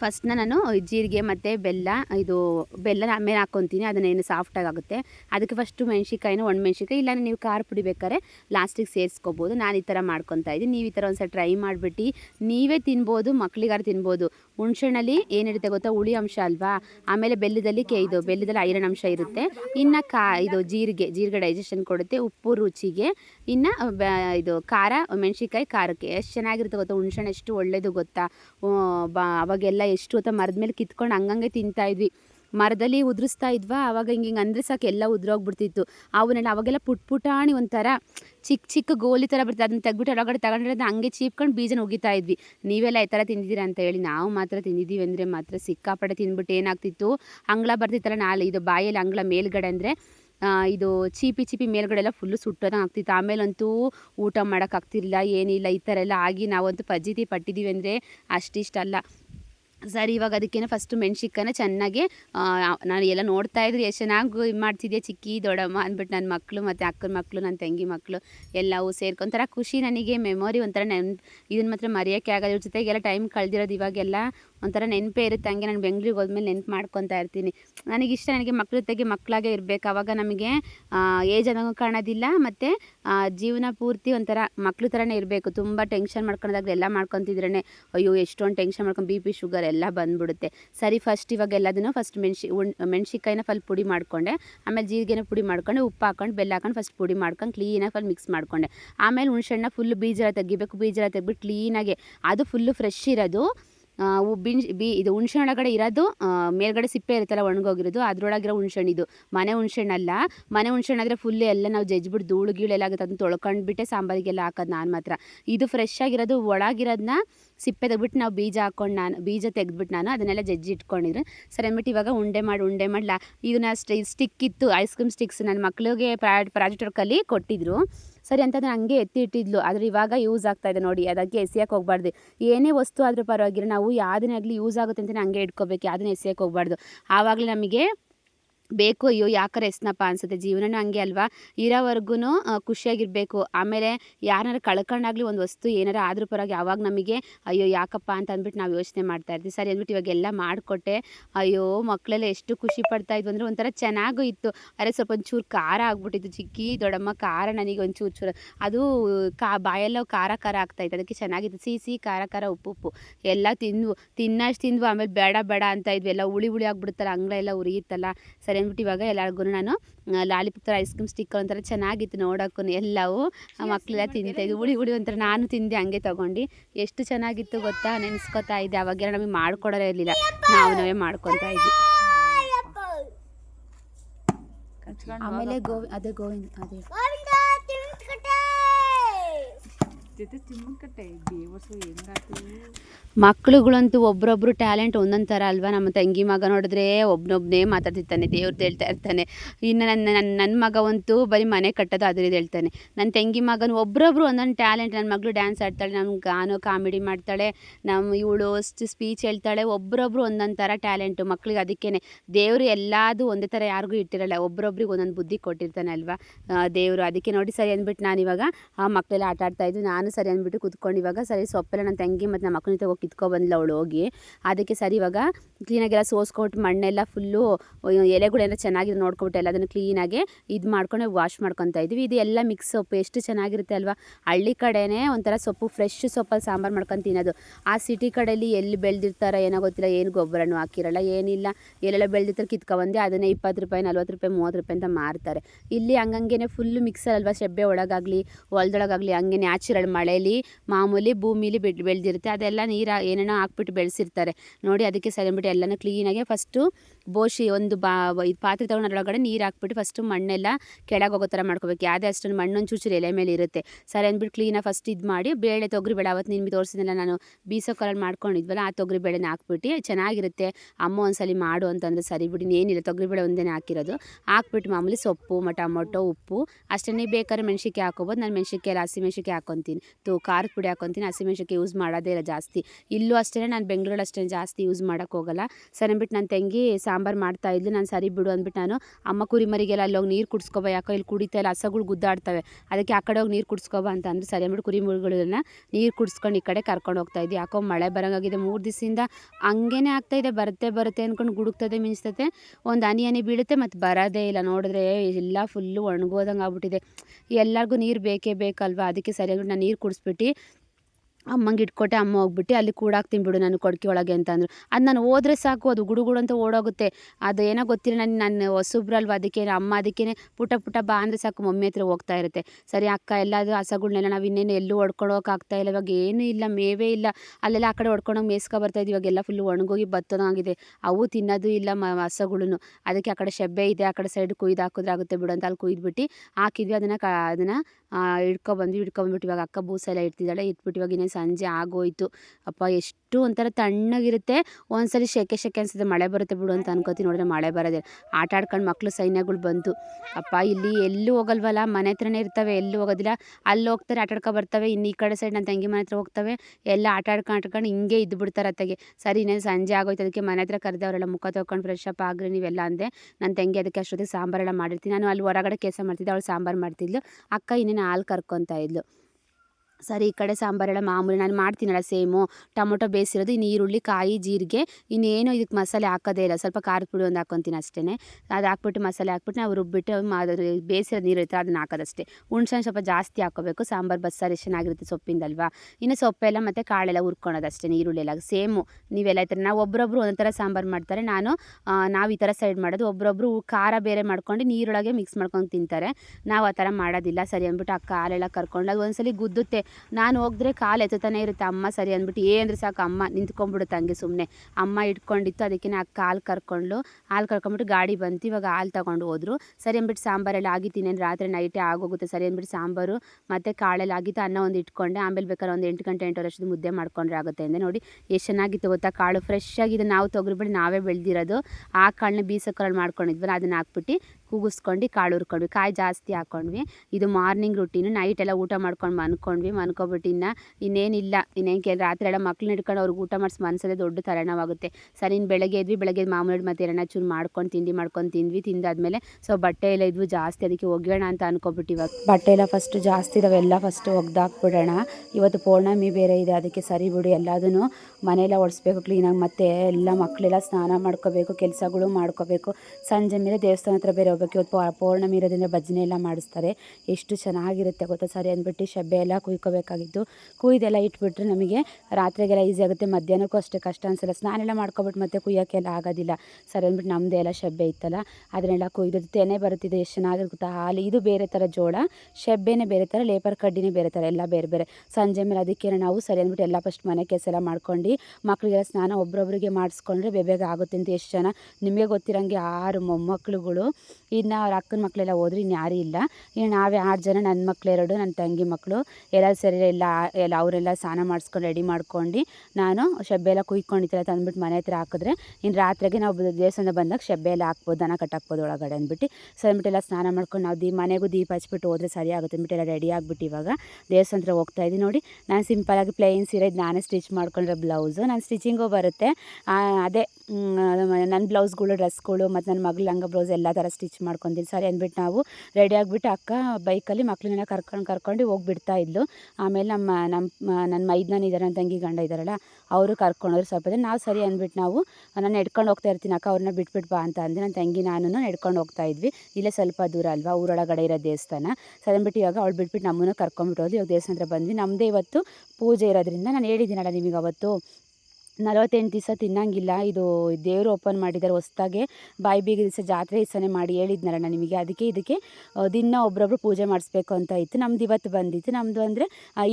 ಫಸ್ಟ್ನ ನಾನು ಜೀರಿಗೆ ಮತ್ತು ಬೆಲ್ಲ, ಇದು ಬೆಲ್ಲ ಆಮೇಲೆ ಹಾಕ್ಕೊತೀನಿ ಅದನ್ನೇನು ಸಾಫ್ಟಾಗಿ ಆಗುತ್ತೆ. ಅದಕ್ಕೆ ಫಸ್ಟು ಮೆಣ್ಸಿಕಾಯಿನ ಒಣ ಮೆಣ್ಸಿಕಾಯಿ ಇಲ್ಲ ನೀವು ಖಾರ ಪುಡಿ ಬೇಕಾದ್ರೆ ಲಾಸ್ಟಿಗೆ ಸೇರಿಸ್ಕೋಬೋದು. ನಾನು ಈ ಥರ ಮಾಡ್ಕೊತಾ ಇದ್ದೀನಿ. ನೀವು ಈ ಥರ ಒಂದ್ಸಲ ಟ್ರೈ ಮಾಡಿಬಿಟ್ಟು. ನೀವೇ ತಿನ್ಬೋದು ಮಕ್ಳಿಗಾರು ತಿನ್ಬೋದು. ಹುಣ್ಸೆಣ್ಣಲ್ಲಿ ಏನಿರುತ್ತೆ ಗೊತ್ತಾ? ಹುಳಿ ಅಂಶ ಅಲ್ವಾ? ಆಮೇಲೆ ಬೆಲ್ಲದಲ್ಲಿ ಕೆ ಇದು ಬೆಲ್ಲದಲ್ಲಿ ಐರನ್ ಅಂಶ ಇರುತ್ತೆ. ಇನ್ನು ಕಾ, ಇದು ಜೀರಿಗೆ ಜೀರಿಗೆ ಡೈಜೆಷನ್ ಕೊಡುತ್ತೆ. ಉಪ್ಪು, ರುಚಿಗೆ. ಇನ್ನು ಇದು ಖಾರ ಮೆಣಸಿಕಾಯಿ ಖಾರಕ್ಕೆ. ಎಷ್ಟು ಚೆನ್ನಾಗಿರುತ್ತೆ ಗೊತ್ತಾ? ಹುಣ್ಸೆಣ್ಣೆ ಎಷ್ಟು ಒಳ್ಳೆಯದು ಗೊತ್ತಾ? ಬಾ, ಅವಾಗೆಲ್ಲ ಎಷ್ಟು ಹೊತ್ತ ಮರದ ಮೇಲೆ ಕಿತ್ಕೊಂಡು ಹಂಗಂಗೆ ತಿಂತಾ ಇದ್ವಿ. ಮರದಲ್ಲಿ ಉದುರಿಸ್ತಾ ಇದ್ವಾ? ಅವಾಗ ಹಿಂಗೆ ಹಿಂಗೆ ಅಂದರೆ ಸಾಕು, ಎಲ್ಲ ಉದುರೋಗ್ಬಿಡ್ತಿತ್ತು. ಅವನ್ನೆಲ್ಲ ಅವಾಗೆಲ್ಲ ಪುಟ್ ಪುಟಾಣಿ ಒಂಥರ ಚಿಕ್ಕ ಚಿಕ್ಕ ಗೋಲಿ ಥರ ಬರ್ತದೆ. ಅದನ್ನ ತೆಗ್ಬಿಟ್ಟು ಒಳಗಡೆ ತಗೊಂಡಿರೋದು ಹಂಗೆ ಚೀಪ್ಕೊಂಡು ಬೀಜನ ಉಗಿತಾ ಇದ್ವಿ. ನೀವೆಲ್ಲ ಈ ಥರ ತಿಂದಿದ್ದೀರಾ ಅಂತ ಹೇಳಿ ನಾವು ಮಾತ್ರ ತಿಂದಿದ್ದೀವಿ ಅಂದರೆ ಮಾತ್ರ ಸಿಕ್ಕಾಪಟ್ಟೆ ತಿಂದ್ಬಿಟ್ಟು ಏನಾಗ್ತಿತ್ತು? ಅಂಗಳ ಬರ್ತಿತ್ತಲ್ಲ ನಾಳೆ ಇದು ಬಾಯಲ್ಲಿ ಅಂಗಳ ಮೇಲ್ಗಡೆ ಅಂದರೆ ಇದು ಚೀಪಿ ಚೀಪಿ ಮೇಲ್ಗಡೆ ಎಲ್ಲ ಫುಲ್ಲು ಸುಟ್ಟೋದಂಗೆ ಆಗ್ತಿತ್ತು. ಆಮೇಲಂತೂ ಊಟ ಮಾಡೋಕ್ಕಾಗ್ತಿರ್ಲಿಲ್ಲ ಏನಿಲ್ಲ, ಈ ಥರ ಎಲ್ಲ ಆಗಿ ನಾವಂತೂ ಪಜ್ಜಿತಿ ಪಟ್ಟಿದ್ದೀವಿ ಅಂದರೆ ಅಷ್ಟಿಷ್ಟಲ್ಲ ಸರಿ, ಇವಾಗ ಅದಕ್ಕೇನೆ ಫಸ್ಟು ಮೆಣ್ಸಿನ್ಕಾಯಿನ ಚೆನ್ನಾಗಿ ನಾನು ಎಲ್ಲ ನೋಡ್ತಾ ಇದ್ರು ಎಷ್ಟು ಚೆನ್ನಾಗಿ ಇದು ಮಾಡ್ತಿದ್ದೆ ಚಿಕ್ಕಿ, ದೊಡ್ಡಮ್ಮ ಅಂದ್ಬಿಟ್ಟು ನನ್ನ ಮಕ್ಕಳು ಮತ್ತು ಅಕ್ಕನ ಮಕ್ಕಳು ನನ್ನ ತಂಗಿ ಮಕ್ಕಳು ಎಲ್ಲವೂ ಸೇರ್ಕೊಂಥರ ಖುಷಿ ನನಗೆ ಮೆಮೊರಿ ಒಂಥರ ನೆನ್ ಇದನ್ನ ಮಾತ್ರ ಮರೆಯೋಕ್ಕೆ ಆಗಲ್ಲ. ಇವ್ರ ಜೊತೆಗೆಲ್ಲ ಟೈಮ್ ಕಳೆದಿರೋದು ಇವಾಗೆಲ್ಲ ಒಂಥರ ನೆನಪೇ ಇರುತ್ತೆ. ಹಂಗೆ ನಾನು ಬೆಂಗ್ಳೂರಿಗೆ ಹೋದ್ಮೇಲೆ ನೆನ್ಪು ಮಾಡ್ಕೊತಾ ಇರ್ತೀನಿ. ನನಗಿಷ್ಟ ನನಗೆ ಮಕ್ಳ ಜೊತೆಗೆ ಮಕ್ಕಳಾಗೆ ಇರಬೇಕು. ಅವಾಗ ನಮಗೆ ಏಜ್ ಅನ್ನೋಂಗೂ ಕಾಣೋದಿಲ್ಲ ಮತ್ತು ಜೀವನ ಪೂರ್ತಿ ಒಂಥರ ಮಕ್ಳು ಥರನೇ ಇರಬೇಕು. ತುಂಬ ಟೆನ್ಷನ್ ಮಾಡ್ಕೊಳೋದಾಗ ಎಲ್ಲ ಮಾಡ್ಕೊತಿದ್ರೇ ಅಯ್ಯೋ, ಎಷ್ಟೊಂದು ಟೆನ್ಷನ್ ಮಾಡ್ಕೊಂಡು ಬಿ ಪಿ, ಶುಗರ್ ಎಲ್ಲ ಬಂದ್ಬಿಡುತ್ತೆ. ಸರಿ, ಫಸ್ಟ್ ಇವಾಗ ಎಲ್ಲದನ್ನು ಫಸ್ಟ್ ಮೆಣ್ಸಿ, ಉಣ್ ಫಲ್ ಪುಡಿ ಮಾಡಿಕೊಂಡೆ. ಆಮೇಲೆ ಜೀರಿಗೆನ ಪುಡಿ ಮಾಡ್ಕೊಂಡು. ಉಪ್ಪು ಹಾಕೊಂಡು, ಬೆಲ್ಲ ಹಾಕೊಂಡು ಫಸ್ಟ್ ಪುಡಿ ಮಾಡ್ಕೊಂಡು ಕ್ಲೀನಾಗಿ ಫಲ್ ಮಿಕ್ಸ್ ಮಾಡಿಕೊಂಡೆ. ಆಮೇಲೆ ಹುಣಸೆಣ್ಣ ಫುಲ್ ಬೀಜ ತೆಗಿಬೇಕು. ಬೀಜ ತೆಗ್ಬಿಟ್ಟು ಕ್ಲೀನಾಗೆ ಅದು ಫುಲ್ಲು ಫ್ರೆಶ್ ಇರೋದು. ಆ, ಉ- ಬಿಣ್ ಬಿ ಇದು ಹುಣ್ಸೆ ಒಳಗಡೆ ಇರೋದು ಮೇಲ್ಗಡೆ ಸಿಪ್ಪೆ ಇರುತ್ತಲ್ಲ ಒಣಗೋಗಿರೋದು ಅದರೊಳಗಿರೋ ಹುಣ್ಸೆಣ್ಣಿದು ಮನೆ ಹುಣ್ಸೆಹಣ್ಣಲ್ಲ ಮನೆ ಹುಣ್ಸೆಹಣ್ಣು ಆದರೆ ಫುಲ್ ಎಲ್ಲ ನಾವು ಜಜ್ಬಿಟ್ಟು ಧೂಳು ಗೀಳು ಎಲ್ಲ ಆಗುತ್ತೆ ಅದನ್ನ ತೊಳ್ಕೊಂಡ್ಬಿಟ್ಟೆ ಸಾಂಬಾರಿಗೆಲ್ಲ ಹಾಕೋದು ನಾನು ಮಾತ್ರ. ಇದು ಫ್ರೆಶ್ ಆಗಿರೋದು ಒಳಗಿರೋದನ್ನ ಸಿಪ್ಪೆ ತೆಗ್ಬಿಟ್ಟು ನಾವು ಬೀಜ ಹಾಕ್ಕೊಂಡು ನಾನು ಬೀಜ ತೆಗೆದ್ಬಿಟ್ಟು ನಾನು ಅದನ್ನೆಲ್ಲ ಜಜ್ಜಿ ಇಟ್ಕೊಂಡಿದ್ರು ಸರಿ ಅಂದ್ಬಿಟ್ಟು ಇವಾಗ ಉಂಡೆ ಮಾಡಿ ಉಂಡೆ ಮಾಡಲ. ಇದನ್ನ ಸ್ಟಿಕ್ ಇತ್ತು ಐಸ್ ಕ್ರೀಮ್ ಸ್ಟಿಕ್ಸ್ ನನ್ನ ಮಕ್ಳಿಗೆ ಪ್ರಾಜೆಕ್ಟ್ ವರ್ಕಲ್ಲಿ ಕೊಟ್ಟಿದ್ರು. ಸರಿ ಅಂತಂದ್ರೆ ಹಂಗೆ ಎತ್ತಿ ಇಟ್ಟಿದ್ಲು ಆದರೆ ಇವಾಗ ಯೂಸ್ ಆಗ್ತಾ ಇದೆ ನೋಡಿ ಅದಕ್ಕೆ ಎಸೆಯಕ್ಕೆ ಹೋಗ್ಬಾರ್ದು. ಏನೇ ವಸ್ತು ಆದರೂ ಪರವಾಗಿಲ್ಲ, ನಾವು ಯಾವುದನ್ನೇ ಆಗಲಿ ಯೂಸ್ ಆಗುತ್ತೆ ಅಂತಲೇ ಹಂಗೆ ಇಟ್ಕೋಬೇಕು, ಯಾವುದನ್ನ ಎಸೆಯಕ್ಕೆ ಹೋಗ್ಬಾರ್ದು. ಆವಾಗಲೇ ನಮಗೆ ಬೇಕು, ಅಯ್ಯೋ ಯಾಕಾರ ಎಸ್ನಪ್ಪ ಅನ್ಸುತ್ತೆ. ಜೀವನನೂ ಹಂಗೆ ಅಲ್ವಾ? ಇರೋವರೆಗೂ ಖುಷಿಯಾಗಿರಬೇಕು. ಆಮೇಲೆ ಯಾರನ್ನಾರ ಕಳ್ಕೊಂಡಾಗಲಿ ಒಂದು ವಸ್ತು ಏನಾರ ಆದ್ರೂ ಪರವಾಗಿ ಯಾವಾಗ ನಮಗೆ, ಅಯ್ಯೋ, ಯಾಕಪ್ಪ ಅಂತ ಅಂದ್ಬಿಟ್ಟು ನಾವು ಯೋಚನೆ ಮಾಡ್ತಾ ಇರ್ತೀವಿ. ಸರಿ ಅಂದ್ಬಿಟ್ಟು ಇವಾಗೆಲ್ಲ ಮಾಡಿಕೊಟ್ಟೆ. ಅಯ್ಯೋ ಮಕ್ಕಳೆಲ್ಲ ಎಷ್ಟು ಖುಷಿ ಪಡ್ತಾ ಇದ್ವು ಅಂದರೆ ಒಂಥರ ಚೆನ್ನಾಗೂ ಇತ್ತು. ಅರೆ ಸ್ವಲ್ಪ ಒಂಚೂರು ಖಾರ ಆಗ್ಬಿಟ್ಟಿತ್ತು. ಚಿಕ್ಕಿ ದೊಡ್ಡಮ್ಮ ಖಾರ ನನಗೆ ಒಂಚೂರು ಚೂರು. ಅದು ಕಾ, ಬಾಯೆಲ್ಲ ಖಾರ ಖಾರ ಆಗ್ತಾಯಿತ್ತು ಅದಕ್ಕೆ ಚೆನ್ನಾಗಿತ್ತು. ಸಿಹಿ ಸಿಹಿ ಖಾರ ಖಾರ, ಉಪ್ಪು ಉಪ್ಪು. ಎಲ್ಲ ತಿಂದ್ವು. ತಿನ್ನಷ್ಟು ತಿಂದ್ವು. ಆಮೇಲೆ ಬೇಡ ಬೇಡ ಅಂತ ಇದ್ವಿ. ಎಲ್ಲ ಹುಳಿ ಹುಳಿ ಆಗ್ಬಿಡುತ್ತಲ್ಲ, ಅಂಗಳ ಎಲ್ಲ ಉರಿಯುತ್ತಲ್ಲ. ಸರಿ ಅಂದ್ಬಿಟ್ಟು ಇವಾಗ ಎಲ್ಲರಿಗೂ ನಾನು ಲಾಲಿಪುತ್ರ ಥರ ಐಸ್ ಕ್ರೀಮ್ ಸ್ಟಿಕ್ ಒಂಥರ ಚೆನ್ನಾಗಿತ್ತು ನೋಡೋಕ್ಕೂ ಎಲ್ಲವೂ. ಆ ಮಕ್ಕಳೆಲ್ಲ ತಿಂತಾ ಇದ್ವು ಉಳಿ ಉಳಿ ಒಂಥರ ನಾನು ತಿಂದೆ ಹಂಗೆ ತೊಗೊಂಡು. ಎಷ್ಟು ಚೆನ್ನಾಗಿತ್ತು ಗೊತ್ತಾ? ನೆನೆಸ್ಕೊತಾ ಇದ್ದೆ. ಅವಾಗೆಲ್ಲ ನಮಗೆ ಮಾಡ್ಕೊಡೋರೇ ಇರಲಿಲ್ಲ. ನಾವು ನಾವೇ ಮಾಡ್ಕೊತಾ ಇದ್ವಿ. ಆಮೇಲೆ ಗೋವಿ ಅದೇ ಗೋವಿಂದ ಅದೇ ಗೋವಿಂದ ತಿನ್ನಿಸ್ಕೊಟ್ಟೆ. ಮಕ್ಳುಗಳಂತೂ ಒಬ್ರೊಬ್ರು ಟ್ಯಾಲೆಂಟ್ ಒಂದೊಂದು ಥರ ಅಲ್ವಾ? ನಮ್ಮ ತಂಗಿ ಮಗ ನೋಡಿದ್ರೆ ಒಬ್ನೊಬ್ನೇ ಮಾತಾಡ್ತಿರ್ತಾನೆ ದೇವ್ರದ್ದು ಹೇಳ್ತಾ ಇರ್ತಾನೆ. ಇನ್ನು ನನ್ನ ನನ್ನ ನನ್ನ ಮಗ ಅಂತೂ ಬರೀ ಮನೆ ಕಟ್ಟೋದು ಅದ್ರದ್ದು ಹೇಳ್ತಾನೆ. ನನ್ನ ತಂಗಿ ಮಗನ ಒಬ್ರೊಬ್ರು ಒಂದೊಂದು ಟ್ಯಾಲೆಂಟ್ ನನ್ನ ಮಗಳು ಡ್ಯಾನ್ಸ್ ಆಡ್ತಾಳೆ ನಮ್ಮ ಗಾನು ಕಾಮಿಡಿ ಮಾಡ್ತಾಳೆ ನಮ್ಮ ಇವಳು ಅಷ್ಟು ಸ್ಪೀಚ್ ಹೇಳ್ತಾಳೆ, ಒಬ್ರೊಬ್ರು ಒಂದೊಂದು ಥರ ಟ್ಯಾಲೆಂಟು ಮಕ್ಳಿಗೆ ಅದಕ್ಕೇ ದೇವರು ಎಲ್ಲದೂ ಒಂದೇ ಥರ ಯಾರಿಗೂ ಇಟ್ಟಿರಲ್ಲ, ಒಬ್ರೊಬ್ರಿಗೆ ಒಂದೊಂದು ಬುದ್ಧಿ ಕೊಟ್ಟಿರ್ತಾನೆ ಅಲ್ವಾ? ದೇವರು ಅದಕ್ಕೆ ನೋಡಿ ಸರಿ ಅಂದ್ಬಿಟ್ಟು ನಾನು ಇವಾಗ ಆ ಮಕ್ಕಳೆಲ್ಲ ಆಟ ಆಡ್ತಾಯಿದ್ದು ನಾನು ಸರಿ ಅಂದ್ಬಿಟ್ಟು ಕುತ್ಕೊಂಡು ಇವಾಗ ಸರಿ ಸೊಪ್ಪೆಲ್ಲ ನನ್ನ ತಂಗಿ ಮತ್ತು ನಮ್ಮ ಮಕ್ಕಳ ಜೊತೆ ಹೋಗಿ ಕಿತ್ಕೊಬಂದ್ಲು ಅವಳು ಹೋಗಿ. ಅದಕ್ಕೆ ಸರಿ ಇವಾಗ ಕ್ಲೀನಾಗೆಲ್ಲ ಸೋಸ್ಕೊಟ್ಟು ಮಣ್ಣೆಲ್ಲ ಫುಲ್ಲು ಎಲೆಗಳೆಲ್ಲ ಚೆನ್ನಾಗಿ ನೋಡ್ಕೊಬಿಟ್ಟು ಎಲ್ಲ ಅದನ್ನು ಕ್ಲೀನಾಗಿ ಇದು ಮಾಡ್ಕೊಂಡು ವಾಶ್ ಮಾಡ್ಕೊತಾ ಇದ್ವಿ. ಇದು ಎಲ್ಲ ಮಿಕ್ಸ್ ಸೊಪ್ಪು, ಎಷ್ಟು ಚೆನ್ನಾಗಿರುತ್ತೆ ಅಲ್ವಾ? ಹಳ್ಳಿ ಕಡೆನೇ ಒಂಥರ ಸೊಪ್ಪು ಫ್ರೆಶ್ ಸೊಪ್ಪಲ್ಲಿ ಸಾಂಬಾರು ಮಾಡ್ಕೊಂಡು ತಿನ್ನೋದು. ಆ ಸಿಟಿ ಕಡೆಯಲ್ಲಿ ಎಲ್ಲಿ ಬೆಳೆದಿರ್ತಾರೋ ಏನೋ ಗೊತ್ತಿಲ್ಲ, ಏನು ಗೊಬ್ಬರನೂ ಹಾಕಿರಲ್ಲ, ಏನಿಲ್ಲ. ಎಲ್ಲೆಲ್ಲ ಬೆಳೆದಿರ್ತಾರೆ, ಕಿತ್ಕೊಬಂದು ಅದನ್ನೇ ಇಪ್ಪತ್ತು ರೂಪಾಯಿ, ನಲ್ವತ್ತು ರೂಪಾಯಿ, ಮೂವತ್ತು ರೂಪಾಯಿ ಅಂತ ಮಾರ್ತಾರೆ. ಇಲ್ಲಿ ಹಂಗಂಗೆ ಫುಲ್ಲು ಮಿಕ್ಸರ್ ಅಲ್ವಾ, ಶೆಬ್ಬೆ ಒಳಗಾಗಲಿ, ಹೊಲದೊಳಗಾಗಲಿ ಹಂಗೆ ನ್ಯಾಚುರಲ್ ಮಳೆಯಲ್ಲಿ ಮಾಮೂಲಿ ಭೂಮಿಲಿ ಬೆಡ್ ಬೆಳೆದಿರುತ್ತೆ. ಅದೆಲ್ಲ ನೀರು ಏನೇನೋ ಹಾಕ್ಬಿಟ್ಟು ಬೆಳೆಸಿರ್ತಾರೆ. ನೋಡಿ ಅದಕ್ಕೆ ಸರಿಬಿಟ್ಟು ಎಲ್ಲನೂ ಕ್ಲೀನಾಗೆ ಫಸ್ಟು ಬೋಶಿ ಒಂದು ಬಾ, ಇದು ಪಾತ್ರೆ ತೊಗೊಂಡು ಅದರೊಳಗಡೆ ನೀರು ಹಾಕ್ಬಿಟ್ಟು ಫಸ್ಟು ಮಣ್ಣೆಲ್ಲ ಕೆಳಗೆ ಹೋಗೋ ಥರ ಮಾಡ್ಕೋಬೇಕು. ಯಾವುದೇ ಅಷ್ಟೊಂದು ಮಣ್ಣೊಂದು ಚೂಚೂರು ಎಲೆ ಮೇಲೆ ಇರುತ್ತೆ. ಸರಿ ಅಂದ್ಬಿಟ್ಟು ಕ್ಲೀನಾಗಿ ಫಸ್ಟ್ ಇದು ಮಾಡಿ, ಬೇಳೆ ತೊಗರಿ ಬೇಳೆ ಅವತ್ತು ನಿಮಗೆ ತೋರಿಸಿದ್ನಲ್ಲ ನಾನು, ಬೀಸೋ ಕಲರ್ ಮಾಡ್ಕೊಂಡಿದ್ವಲ್ಲ, ಆ ತೊಗರಿ ಬೇಳೆನ ಹಾಕ್ಬಿಟ್ಟು ಚೆನ್ನಾಗಿರುತ್ತೆ, ಅಮ್ಮ ಒಂದ್ಸಲಿ ಮಾಡು ಅಂತಂದ್ರೆ ಸರಿ ಬಿಡಿ ಏನಿಲ್ಲ ತೊಗರಿ ಬೇಳೆ ಒಂದೇ ಹಾಕಿರೋದು. ಹಾಕ್ಬಿಟ್ಟು ಮಾಮೂಲಿ ಸೊಪ್ಪು ಟೊಮೊಟೊ, ಉಪ್ಪು ಅಷ್ಟೇ ಬೇಕಾದ್ರೆ ಮೆಣಸಿಕಾಯಿ ಹಾಕೋಬೋದು. ನಾನು ಮೆಣಸಿಕಾಯಿ ಎಲ್ಲ ಹಸಿಮೆಣ್ಸಿಕಾಯಿ ಹಾಕೊತೀನಿ. ತು, ಖಾರದ ಪುಡಿ ಹಾಕೊತೀನಿ ಹಸಿಮೆಣ್ಸಿಕಾಯಿ ಯೂಸ್ ಮಾಡೋದೇ ಇಲ್ಲ ಜಾಸ್ತಿ. ಇಲ್ಲೂ ಅಷ್ಟೇ ನಾನು ಬೆಂಗಳೂರಲ್ಲಿ ಅಷ್ಟೇ ಜಾಸ್ತಿ ಯೂಸ್ ಮಾಡೋಕ್ಕೆ ಹೋಗಲ್ಲ. ಸರಿ ಅಂದ್ಬಿಟ್ಟು ನನ್ನ ತಂಗಿ ಸಾಂಬಾರು ಮಾಡ್ತಾ ಇದ್ಲು, ನಾನು ಸರಿ ಬಿಡು ಅಂದ್ಬಿಟ್ಟು ನಾನು, ಅಮ್ಮ ಕುರಿಮರಿಗೆಲ್ಲ ಅಲ್ಲಿ ಹೋಗಿ ನೀರು ಕುಡಿಸ್ಕೊಬ, ಯಾಕೋ ಇಲ್ಲಿ ಕುಡಿತಾ ಇಲ್ಲ, ಹಸಗಳು ಗುದ್ದಾಡ್ತವೆ, ಅದಕ್ಕೆ ಆ ಕಡೆ ಹೋಗಿ ನೀರು ಕುಡಿಸ್ಕೊಬ ಅಂತ ಅಂದ್ರೆ. ಸರಿ ಅಂದ್ಬಿಟ್ಟು ಕುರಿಮರಿಗಳನ್ನ ನೀರು ಕುಡಿಸ್ಕೊಂಡು ಈ ಕಡೆ ಕರ್ಕೊಂಡು ಹೋಗ್ತಾ ಇದ್ದೆ ಯಾಕೋ ಮಳೆ ಬರೋಂಗಾಗಿದೆ, ಮೂರು ದಿವಸದಿಂದ ಹಂಗೇನೆ ಆಗ್ತಾಯಿದೆ ಬರುತ್ತೆ ಬರುತ್ತೆ ಅಂದ್ಕೊಂಡು ಗುಡುಕ್ತದೆ ಮಿಂಚ್ತದೆ ಒಂದು ಹನಿ ಹನಿ ಬೀಳುತ್ತೆ ಮತ್ತು ಬರೋದೇ ಇಲ್ಲ, ನೋಡಿದ್ರೆ ಎಲ್ಲ ಫುಲ್ಲು ಒಣಗೋದಂಗೆ ಆಗ್ಬಿಟ್ಟಿದೆ. ಎಲ್ಲರಿಗೂ ನೀರು ಬೇಕೇ ಬೇಕಲ್ವಾ, ಅದಕ್ಕೆ ಸರಿಯಾಗಿ ನಾನು ನೀರು ಕುಡಿಸ್ಬಿಟ್ಟು ಅಮ್ಮಂಗೆ ಇಟ್ಕೊಟ್ಟೆ, ಅಮ್ಮ ಹೋಗ್ಬಿಟ್ಟು, ಅಲ್ಲಿ ಕೂಡಾಕ್ತೀನಿ ಬಿಡು ನಾನು ಕೊಡ್ಕೆ ಒಳಗೆ ಅಂತ ಅಂದರು ಅದು ನಾನು ಹೋದ್ರೆ ಸಾಕು, ಅದು ಗುಡುಗುಡು ಗುಡು ಅಂತ ಓಡೋಗುತ್ತೆ. ಅದು ಏನೋ ಗೊತ್ತಿಲ್ಲ, ನಾನು ನನ್ನ ಹೊಸಬ್ರಲ್ವ ಅದಕ್ಕೆ ಅಮ್ಮ ಅದಕ್ಕೆ ಪುಟ ಪುಟ ಬಾ ಅಂದರೆ ಸಾಕು, ಮಮ್ಮಿ ಹತ್ರ ಹೋಗ್ತಾ ಇರುತ್ತೆ. ಸರಿ ಅಕ್ಕ ಎಲ್ಲಾದರೂ ಹಸಗಳ್ನೆಲ್ಲ ನಾವು ಇನ್ನೇನು ಎಲ್ಲೂ ಹೊಡ್ಕೊಂಡು ಆಗ್ತಾ ಇಲ್ಲ, ಇವಾಗ ಏನೂ ಇಲ್ಲ, ಮೇವೇ ಇಲ್ಲ. ಅಲ್ಲೆಲ್ಲ ಆ ಕಡೆ ಹೊಡ್ಕೊಂಡು ಮೇಸ್ಕೊ ಇದ್ದೀವಿ ಇವಾಗೆಲ್ಲ ಫುಲ್ಲು ಒಣಗೋಗಿ ಬತ್ತೋದಂಗಿದೆ ಅವು ತಿನ್ನೋದು ಇಲ್ಲ, ಮ ಅದಕ್ಕೆ ಆ ಕಡೆ ಶೆಬ್ಬೆ ಇದೆ, ಆ ಕಡೆ ಸೈಡ್ ಕುಯ್ದು ಹಾಕಿದ್ರೆ ಆಗುತ್ತೆ ಬಿಡು ಅಂತ ಅಲ್ಲಿ ಕುಯ್ದುಬಿಟ್ಟು ಹಾಕಿದ್ವಿ, ಅದನ್ನು ಕ, ಅದನ್ನು ಹಿಡ್ಕೊಬಂದ್ವಿ ಹಿಡ್ಕೊಂಬಂದ್ಬಿಟ್ಟು ಇವಾಗ ಅಕ್ಕ ಬೂಸ ಎಲ್ಲ ಇಡ್ತಿದ್ದಾಳೆ. ಇಟ್ಬಿಟ್ಟು ಇವಾಗ ಇನ್ನೇನು ಸಂಜೆ ಆಗೋಯ್ತು. ಅಪ್ಪ, ಎಷ್ಟು ಒಂಥರ ತಣ್ಣಗಿರುತ್ತೆ. ಒಂದ್ಸಲಿ ಶೆಕೆ ಶೆಕೆ ಅನಿಸುತ್ತೆ. ಮಳೆ ಬರುತ್ತೆ ಬಿಡು ಅಂತ ಅನ್ಕೋತೀನಿ. ನೋಡಿದ್ರೆ ಮಳೆ ಬರೋದಿಲ್ಲ ಆಟ ಆಡ್ಕೊಂಡು ಮಕ್ಕಳು ಸೈನ್ಯಗಳು ಬಂತು. ಅಪ್ಪ, ಇಲ್ಲಿ ಎಲ್ಲೂ ಹೋಗಲ್ವಲ್ಲ? ಮನೆ ಹತ್ರನೇ ಇರ್ತವೆ. ಎಲ್ಲೂ ಹೋಗೋದಿಲ್ಲ. ಅಲ್ಲಿ ಹೋಗ್ತಾರೆ, ಆಟ ಆಡ್ಕೊ ಬರ್ತವೆ. ಇನ್ನು ಈ ಕಡೆ ಸೈಡ್ ನನ್ನ ತಂಗಿ ಮನೆ ಹತ್ರ ಹೋಗ್ತವೆ. ಎಲ್ಲ ಆಟ ಆಡ್ಕೊಂಡು ಆಡ್ಕೊಂಡು ಹಿಂಗೆ ಇದ್ದು ಬಿಡ್ತಾರೆ ಅತ್ತಗೆ. ಸರಿ, ಇನ್ನೇನು ಸಂಜೆ ಆಗೋಯ್ತು. ಅದಕ್ಕೆ ಮನೆ ಹತ್ರ ಕರೆದವರೆಲ್ಲ ಮುಖ ತೊಗೊಂಡು ಫ್ರೆಶ್ ಅಪ್ ಆಗ್ರಿ, ನೀವೆಲ್ಲ ಅಂದೆ. ನನ್ನ ತಂಗಿ ಅದಕ್ಕೆ ಅಷ್ಟೊತ್ತಿಗೆ ಸಾಂಬಾರೆಲ್ಲ ಮಾಡಿರ್ತೀನಿ. ನಾನು ಅಲ್ಲಿ ಹೊರಗಡೆ ಕೆಲಸ ಮಾಡ್ತಿದ್ದೆ. ಅವಳು ಸಾಂಬಾರು ಮಾಡ್ತಿದ್ಲು. ಅಕ್ಕ, ಇನ್ನೇನು ಹಾಲು ಕರ್ಕೊತಾ ಇದ್ಲು. ಸರಿ, ಈ ಕಡೆ ಸಾಂಬಾರೆಲ್ಲ ಮಾಮೂಲಿ ನಾನು ಮಾಡ್ತೀನಲ್ಲ ಸೇಮು. ಟೊಮೊಟೊ ಬೇಯಿಸಿರೋದು ಇನ್ನು ಈರುಳ್ಳಿ ಕಾಯಿ, ಜೀರಿಗೆ, ಇನ್ನೇನು ಇದಕ್ಕೆ ಮಸಾಲೆ ಹಾಕೋದೇ ಇಲ್ಲ. ಸ್ವಲ್ಪ ಖಾರ ಪುಡಿ ಒಂದು ಹಾಕ್ಕೊತೀನಿ ಅಷ್ಟೇ ಅದು ಹಾಕ್ಬಿಟ್ಟು ಮಸಾಲೆ ಹಾಕ್ಬಿಟ್ಟು ನಾವು ರುಬ್ಬಿಟ್ಟು ಅದು ಬೇಯಿಸಿರೋ ನೀರು ಇರುತ್ತೆ ಅದನ್ನ ಹಾಕೋದಷ್ಟೇ. ಹುಣ್ಸೆಹಣ್ಣು ಸ್ವಲ್ಪ ಜಾಸ್ತಿ ಹಾಕೋಬೇಕು. ಸಾಂಬಾರು ಬಸ್ಸಾರು ಎಷ್ಟು ಚೆನ್ನಾಗಿರುತ್ತೆ ಸೊಪ್ಪಿಂದಲ್ವಾ. ಇನ್ನು ಸೊಪ್ಪೆಲ್ಲ ಮತ್ತು ಕಾಳೆಲ್ಲ ಹುರ್ಕೊಳೋದು ಅಷ್ಟೇ ಈರುಳ್ಳಿ ಎಲ್ಲ ಸೇಮು, ನೀವೆಲ್ಲ ಈ ಥರ ನಾವು ಒಬ್ಬರೊಬ್ರು ಒಂದೊಂದು ಥರ ಸಾಂಬಾರು ಮಾಡ್ತಾರೆ. ನಾನು ನಾವು ಈ ಥರ ಸೈಡ್ ಮಾಡೋದು. ಒಬ್ಬರೊಬ್ರು ಖಾರ ಬೇರೆ ಮಾಡ್ಕೊಂಡು ನೀರೊಳಗೆ ಮಿಕ್ಸ್ ಮಾಡ್ಕೊಂಡು ತಿಂತಾರೆ. ನಾವು ಆ ಥರ ಮಾಡೋದಿಲ್ಲ. ಸರಿ ಅಂದ್ಬಿಟ್ಟು ಆ ಕಾಲೆಲ್ಲ ಕರ್ಕೊಂಡು, ಅದು ಒಂದ್ಸಲಿ ಗುದ್ದುತ್ತೆ. ನಾನು ಹೋಗಿದ್ರೆ ಕಾಲು ಎತ್ತುತ್ತಾನೆ ಇರುತ್ತೆ, ಅಮ್ಮ ಸರಿ ಅಂದ್ಬಿಟ್ಟು ಏನಂದ್ರೆ ಸಾಕು, ಅಮ್ಮ ನಿಂತ್ಕೊಂಡ್ಬಿಡುತ್ತೆ ಹಂಗೆ ಸುಮ್ಮನೆ ಅಮ್ಮ ಇಟ್ಕೊಂಡಿತ್ತು, ಅದಕ್ಕೆ ಆ ಕಾಲು ಕರ್ಕೊಂಡು, ಹಾಲು ಕರ್ಕೊಂಬಿಟ್ಟು ಗಾಡಿ ಬಂತು, ಇವಾಗ ಹಾಲು ತಗೊಂಡು ಹೋದ್ರು. ಸರಿ ಅಂದ್ಬಿಟ್ಟು ಸಾಂಬಾರೆಲ್ಲ ಆಗಿತ್ತೀನಿ ರಾತ್ರಿ ನೈಟೇ ಆಗೋಗುತ್ತೆ, ಸರಿ ಅಂದ್ಬಿಟ್ಟು ಸಾಂಬಾರು, ಮತ್ತು ಕಾಳೆಲ್ಲ ಆಗಿತ್ತು, ಅನ್ನ ಒಂದು ಇಟ್ಕೊಂಡೆ, ಆಮೇಲೆ ಬೇಕಾದ್ರೆ ಒಂದು ಎಂಟು ಗಂಟೆ ಎಂಟು ವರ್ಷದ ಮುದ್ದೆ ಮಾಡ್ಕೊಂಡ್ರೆ ಆಗುತ್ತೆ ಅಂದರೆ ನೋಡಿ. ಎಷ್ಟು ಚೆನ್ನಾಗಿತ್ತು ಗೊತ್ತಾ, ಕಾಳು ಫ್ರೆಶ್ ಆಗಿದೆ, ನಾವು ತೊಗರಿಬಿಟ್ಟು ನಾವೇ ಬೆಳೆದಿರೋದು, ಆ ಕಾಳನ್ನ ಬೀಸೋ ಮಾಡ್ಕೊಂಡಿದ್ವಲ್ಲ, ಅದನ್ನ ಹಾಕ್ಬಿಟ್ಟು ಕೂಗಿಸ್ಕೊಂಡು ಕಾಳು ಹುರ್ಕೊಂಡ್ವಿ, ಕಾಯಿ ಜಾಸ್ತಿ ಹಾಕ್ಕೊಂಡ್ವಿ ಇದು ಮಾರ್ನಿಂಗ್ ರುಟೀನು ನೈಟ್ ಎಲ್ಲ ಊಟ ಮಾಡ್ಕೊಂಡು ಮನ್ಕೊಂಡ್ವಿ. ಮನ್ಕೊಬಿಟ್ಟು ಇನ್ನು ಇನ್ನೇನಿಲ್ಲ. ಇನ್ನೇನು ಕೆಲ ರಾತ್ರಿ ಎಲ್ಲ ಮಕ್ಳನ್ನ ಹಿಡ್ಕೊಂಡು ಅವ್ರಿಗೆ ಊಟ ಮಾಡಿಸಿ ಮನ್ಸಲ್ಲೇ ದೊಡ್ಡ ತರಣವಾಗುತ್ತೆ. ಸರಿ ಇನ್ನು ಬೆಳಗ್ಗೆ ಎದ್ವಿ ಬೆಳಗ್ಗೆ ಮಾಮೂಲಿ ಮತ್ತೆ ಏನಾರ ಚೂರು ಮಾಡ್ಕೊಂಡು ತಿಂಡಿ ಮಾಡ್ಕೊಂಡು ತಿಂದ್ವಿ. ತಿಂದಾದ್ಮೇಲೆ ಸೊ ಬಟ್ಟೆ ಎಲ್ಲ ಇದ್ವು ಜಾಸ್ತಿ, ಅದಕ್ಕೆ ಒಗ್ಯೋಣ ಅಂತ ಅನ್ಕೊಬಿಟ್ಟು ಇವಾಗ. ಬಟ್ಟೆ ಎಲ್ಲ ಫಸ್ಟ್ ಜಾಸ್ತಿ ಇದಾವೆಲ್ಲ ಫಸ್ಟ್ ಒಗ್ದಾಕ್ಬಿಡೋಣ. ಇವತ್ತು ಪೌರ್ಣಮಿ ಬೇರೆ ಇದೆ, ಅದಕ್ಕೆ ಸರಿ ಬಿಡು. ಎಲ್ಲದೂ ಮನೆಯೆಲ್ಲ ಒಡಿಸ್ಬೇಕು ಕ್ಲೀನಾಗಿ ಮತ್ತೆ ಎಲ್ಲ ಮಕ್ಕಳೆಲ್ಲ ಸ್ನಾನ ಮಾಡ್ಕೋಬೇಕು, ಕೆಲಸಗಳು ಮಾಡ್ಕೋಬೇಕು. ಸಂಜೆ ಮೇಲೆ ದೇವಸ್ಥಾನ ಹತ್ರ ಬೇರೆ ಹೋಗ್ಬೇಕು ಇವತ್ತು ಪೌರ್ಣಮಿ ಇರೋದ್ರಿಂದ ಭಜನೆ ಎಲ್ಲ ಮಾಡಿಸ್ತಾರೆ. ಎಷ್ಟು ಚೆನ್ನಾಗಿರುತ್ತೆ ಗೊತ್ತಾ ಸರಿ ಅಂದ್ಬಿಟ್ಟು ಶಬ್ಬೆ ಎಲ್ಲ ಕುಯ್ಕೋಬೇಕಾಗಿತ್ತು ಕುಯ್ದೆಲ್ಲ ಇಟ್ಬಿಟ್ರೆ ನಮಗೆ ರಾತ್ರಿಗೆಲ್ಲ ಈಸಿ ಆಗುತ್ತೆ. ಮಧ್ಯಾಹ್ನಕ್ಕೂ ಅಷ್ಟೇ ಕಷ್ಟ ಅನಿಸಲ್ಲ. ಸ್ನಾನ ಎಲ್ಲ ಮಾಡ್ಕೊಬಿಟ್ಟು ಮತ್ತೆ ಕುಯ್ಯೋಕ್ಕೆಲ್ಲ ಆಗೋದಿಲ್ಲ. ಸರಿ ಅಂದ್ಬಿಟ್ಟು ನಮ್ಮದೇ ಎಲ್ಲ ಶಬ್ಬೆ ಇತ್ತಲ್ಲ, ಅದನ್ನೆಲ್ಲ ಕುಯ್ದು ತೆನೆ ಬರುತ್ತಿದೆ ಎಷ್ಟು ಚೆನ್ನಾಗಿರುತ್ತೆ ಗೊತ್ತಾ ಹಾಲು. ಇದು ಬೇರೆ ಥರ ಜೋಳ, ಶಬ್ಬೆನೇ ಬೇರೆ ಥರ, ಲೇಪರ್ ಕಡ್ಡಿನೇ ಬೇರೆ ಥರ, ಎಲ್ಲ ಬೇರೆ ಬೇರೆ. ಸಂಜೆ ಮೇಲೆ ಅದಕ್ಕೆ ನಾವು ಸರಿ ಅಂದ್ಬಿಟ್ಟು ಎಲ್ಲ ಫಸ್ಟ್ ಮನೆ ಕೆಲಸ ಎಲ್ಲ ಮಾಡ್ಕೊಂಡು ಮಕ್ಕಳಿಗೆಲ್ಲ ಸ್ನಾನ ಒಬ್ಬೊಬ್ಬರಿಗೆ ಮಾಡಿಸ್ಕೊಂಡ್ರೆ ಬೇಗ ಆಗುತ್ತೆ ಅಂತ ಎಷ್ಟು ಜನ. ನಿಮಗೆ ಗೊತ್ತಿರೋಂಗೆ ಆರು ಮೊಮ್ಮಕ್ಕಳುಗಳು ಇನ್ನು ಅವ್ರ ಅಕ್ಕನ ಮಕ್ಕಳೆಲ್ಲ ಹೋದ್ರೆ ಇನ್ನು ಯಾರೂ ಇಲ್ಲ. ಇನ್ನು ನಾವೇ ಆರು ಜನ ನನ್ನ ಮಕ್ಳು ಎರಡು ನನ್ನ ತಂಗಿ ಮಕ್ಕಳು ಎಲ್ಲ ಸರಿ ಎಲ್ಲ ಎಲ್ಲ ಅವರೆಲ್ಲ ಸ್ನಾನ ಮಾಡಿಸ್ಕೊಂಡು ರೆಡಿ ಮಾಡ್ಕೊಂಡು ನಾನು ಶಬ್ಬೆ ಎಲ್ಲ ಕುಯ್ಕೊಂಡಿರ್ತಾರೆ ತಂದ್ಬಿಟ್ಟು ಮನೆ ಹತ್ರ ಹಾಕಿದ್ರೆ ಇನ್ನು ರಾತ್ರಿಗೆ ನಾವು ದೇವಸ್ಥಾನ ಬಂದಾಗ ಶಬ್ಬೆ ಎಲ್ಲ ಹಾಕ್ಬೋದು, ದನ ಕಟ್ಟಾಕ್ಬೋದು ಒಳಗಡೆ ಅಂದ್ಬಿಟ್ಟು. ಸರಿ ಅಂದ್ಬಿಟ್ಟು ಎಲ್ಲ ಸ್ನಾನ ಮಾಡ್ಕೊಂಡು ನಾವು ದೀ, ಮನೆಗೂ ದೀಪ ಹಚ್ಬಿಟ್ಟು ಹೋದ್ರೆ ಸರಿ ಆಗುತ್ತೆ ಅಂದ್ಬಿಟ್ಟು ಎಲ್ಲ ರೆಡಿ ಆಗಿಬಿಟ್ಟು ಇವಾಗ ದೇವಸ್ಥಾನ ಹೋಗ್ತಾ ಇದ್ದೀನಿ. ನೋಡಿ, ನಾನು ಸಿಂಪಲಾಗಿ ಪ್ಲೇನ್ ಸೀರೆ ನಾನೇ ಸ್ಟಿಚ್ ಮಾಡ್ಕೊಂಡ್ರೆ ಬ್ಲೌಸು. ನಾನು ಸ್ಟಿಚಿಂಗು ಬರುತ್ತೆ. ಅದೇ ನನ್ನ ಬ್ಲೌಸ್ಗಳು, ಡ್ರೆಸ್ಗಳು, ಮತ್ತು ನನ್ನ ಮಗಳು ಲಂಗ ಬ್ಲೌಸ್ ಎಲ್ಲ ಥರ ಸ್ಟಿಚ್ ಖರ್ಚು ಮಾಡ್ಕೊಂತೀನಿ. ಸರಿ ಅಂದ್ಬಿಟ್ಟು ನಾವು ರೆಡಿ ಆಗಿಬಿಟ್ಟು ಅಕ್ಕ ಬೈಕಲ್ಲಿ ಮಕ್ಳನ್ನೆಲ್ಲ ಕರ್ಕೊಂಡು ಕರ್ಕೊಂಡು ಹೋಗಿಬಿಡ್ತಾ ಇದ್ಲು. ಆಮೇಲೆ ನಮ್ಮ ನಮ್ಮ ನನ್ನ ಮೈದ್ನಾನ ಇದ್ದಾರೆ ನನ್ನ ತಂಗಿ ಗಂಡ ಇದ್ದಾರಲ್ಲ ಅವರು ಕರ್ಕೊಂಡೋದ್ರು ಸ್ವಲ್ಪ ದಿನ ನಾವು ಸರಿ ಅಂದ್ಬಿಟ್ಟು ನಾವು, ನಾನು ಎಡ್ಕೊಂಡು ಹೋಗ್ತಾ ಇರ್ತೀನಿ ಅಕ್ಕ ಅವ್ರನ್ನ ಬಿಟ್ಬಿಟ್ಟು ಬಾ ಅಂತ ಅಂದೆ. ನನ್ನ ತಂಗಿ ನಾನು ಎಡ್ಕೊಂಡು ಹೋಗ್ತಾ ಇದ್ವಿ. ಇಲ್ಲೇ ಸ್ವಲ್ಪ ದೂರ ಅಲ್ವಾ, ಊರೊಳಗಡೆ ಇರೋ ದೇವಸ್ಥಾನ. ಸರಿ ಅಂದ್ಬಿಟ್ಟು ಇವಾಗ ಅವಳು ಬಿಟ್ಬಿಟ್ಟು ನಮ್ಮನ್ನು ಕರ್ಕೊಂಡ್ಬಿಟ್ಟು ಹೋದ್ವಿ ಇವಾಗ ದೇವಸ್ಥಾನ ಬಂದ್ವಿ. ನಮ್ಮದೇ ಇವತ್ತು ಪೂಜೆ ಇರೋದ್ರಿಂದ ನಾನು ಹೇಳಿದ್ದೀನಲ್ಲ ನಿಮಗೆ ಅವತ್ತು. ನಲವತ್ತೆಂಟು ದಿವಸ ತಿನ್ನಂಗಿಲ್ಲ. ಇದು ದೇವರು ಓಪನ್ ಮಾಡಿದ್ದಾರೆ ಹೊಸ್ದಾಗೆ. ಬಾಯಿ ಬೀಗ ದಿವಸ ಜಾತ್ರೆ ದಿವಸನೇ ಮಾಡಿ ಹೇಳಿದ್ನಲ್ಲ ನಾನು ನಿಮಗೆ. ಅದಕ್ಕೆ ಇದಕ್ಕೆ ದಿನ ಒಬ್ರೊಬ್ರು ಪೂಜೆ ಮಾಡಿಸ್ಬೇಕು ಅಂತ ಇತ್ತು. ನಮ್ದು ಇವತ್ತು ಬಂದಿತ್ತು. ನಮ್ಮದು ಅಂದರೆ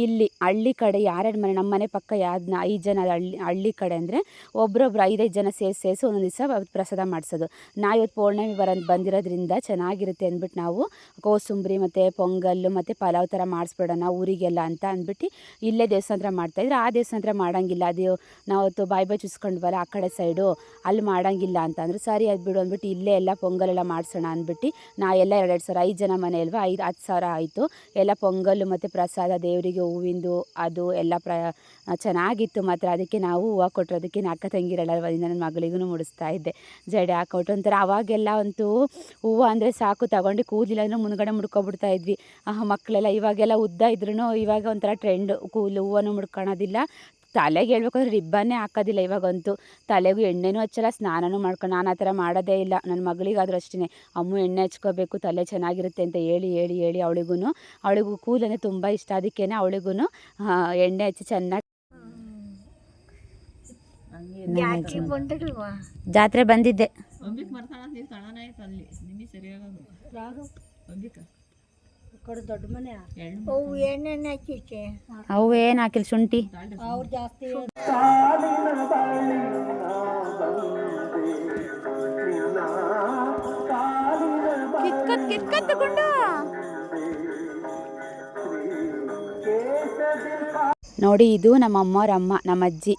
ಇಲ್ಲಿ, ಹಳ್ಳಿ ಕಡೆ ಯಾರ್ಯಾರು ಮನೆ ನಮ್ಮ ಮನೆ ಪಕ್ಕ ಯಾವ್ದು ಐದು ಜನ ಹಳ್ಳಿ ಹಳ್ಳಿ ಕಡೆ ಅಂದರೆ ಒಬ್ರೊಬ್ರು ಐದೈದು ಜನ ಸೇರಿಸಿ ಸೇರಿಸಿ ಒಂದೊಂದು ದಿವಸ ಪ್ರಸಾದ ಮಾಡಿಸೋದು. ನಾ ಇವತ್ತು ಪೌರ್ಣಮಿ ಬರ, ಬಂದಿರೋದ್ರಿಂದ ಚೆನ್ನಾಗಿರುತ್ತೆ ಅಂದ್ಬಿಟ್ಟು ನಾವು ಕೋಸುಂಬರಿ ಮತ್ತು ಪೊಂಗಲ್ಲು ಮತ್ತು ಪಲಾವ್ ಥರ ಮಾಡಿಸ್ಬಿಡೋಣ ಊರಿಗೆಲ್ಲ ಅಂತ ಅಂದ್ಬಿಟ್ಟು ಇಲ್ಲೇ ದೇವಸ್ಥಾನ ಮಾಡ್ತಾಯಿದ್ರೆ ಆ ದೇವಸ್ಥಾನ ಮಾಡೋಂಗಿಲ್ಲ. ಅದು ನಾವು ಅವತ್ತು ಬಾಯಿ ಬಾಯಿ ಚುಸ್ಕೊಂಡ್ವಲ್ಲ ಆ ಕಡೆ ಸೈಡು, ಅಲ್ಲಿ ಮಾಡೋಂಗಿಲ್ಲ ಅಂತ ಸರಿ ಅದು ಬಿಡು ಅಂದ್ಬಿಟ್ಟು ಇಲ್ಲೇ ಎಲ್ಲ ಪೊಂಗಲೆಲ್ಲ ಮಾಡಿಸೋಣ ಅಂದ್ಬಿಟ್ಟು ನಾ ಎಲ್ಲ ಎರಡೆರಡು ಸಾವಿರ, ಐದು ಜನ ಮನೆ ಅಲ್ವಾ, ಐದು, ಹತ್ತು ಸಾವಿರ ಆಯಿತು. ಎಲ್ಲ ಪೊಂಗಲ್ಲು ಮತ್ತು ಪ್ರಸಾದ ದೇವರಿಗೆ ಹೂವಿಂದು, ಅದು ಎಲ್ಲ ಪ್ರ, ಚೆನ್ನಾಗಿತ್ತು ಮಾತ್ರ. ಅದಕ್ಕೆ ನಾವು ಹೂವು ಕೊಟ್ಟರು ಅದಕ್ಕೆ ಅಕ್ಕ ತಂಗಿರಲ್ಲ ನನ್ನ ಮಗಳಿಗೂ ಮುಡಿಸ್ತಾ ಇದ್ದೆ. ಜಡೆ ಹಾಕೊಟ್ಟು ಒಂಥರ ಅವಾಗೆಲ್ಲ ಅಂತೂ ಹೂವು ಅಂದರೆ ಸಾಕು, ತಗೊಂಡು ಕೂದಲಿಲ್ಲ ಅಂದರೆ ಮುಂದ್ಗಡೆ ಮುಡ್ಕೊಬಿಡ್ತಾ ಇದ್ವಿ. ಮಕ್ಕಳೆಲ್ಲ ಇವಾಗೆಲ್ಲ ಉದ್ದ ಇದ್ರೂ ಇವಾಗ ಒಂಥರ ಟ್ರೆಂಡ್ ಕೂದಲು ಹೂವನ್ನು ಮುಡ್ಕೊಳೋದಿಲ್ಲ. ತಲೆಗೆ ಹೇಳ್ಬೇಕಂದ್ರೆ ರಿಬ್ಬನ್ನೇ ಹಾಕೋದಿಲ್ಲ ಇವಾಗಂತೂ. ತಲೆಗೂ ಎಣ್ಣೆನೂ ಹಚ್ಚಲ್ಲ ಸ್ನಾನನೂ ಮಾಡ್ಕೊಂಡು ನಾನು ಆ ಥರ ಮಾಡೋದೇ ಇಲ್ಲ. ನನ್ನ ಮಗಳಿಗಾದ್ರೂ ಅಷ್ಟೇ ಅಮ್ಮು ಎಣ್ಣೆ ಹಚ್ಕೋಬೇಕು ತಲೆ ಚೆನ್ನಾಗಿರುತ್ತೆ ಅಂತ ಹೇಳಿ ಹೇಳಿ ಹೇಳಿ ಅವಳಿಗೂ ಅವಳಿಗೂ ಕೂದಲಂದರೆ ತುಂಬ ಇಷ್ಟ. ಅದಕ್ಕೇ ಅವಳಿಗೂ ಎಣ್ಣೆ ಹಚ್ಚಿ ಚೆನ್ನಾಗಿ ಜಾತ್ರೆ ಬಂದಿದ್ದೆ. ಜಾತ್ರೆ ಬಂದಿದ್ದೆ ದೊಡ್ಡ ಮನೆ ಅವು ಏನೇನು ಹಾಕಿಕ್ಕೆ ಅವು ಏನು ಹಾಕಿಲ್ಲ ಶುಂಠಿ? ಅವ್ರು ಜಾಸ್ತಿ ನೋಡಿ ಇದು ನಮ್ಮ ಅಮ್ಮವ್ರ ಅಮ್ಮ ನಮ್ಮ ಅಜ್ಜಿ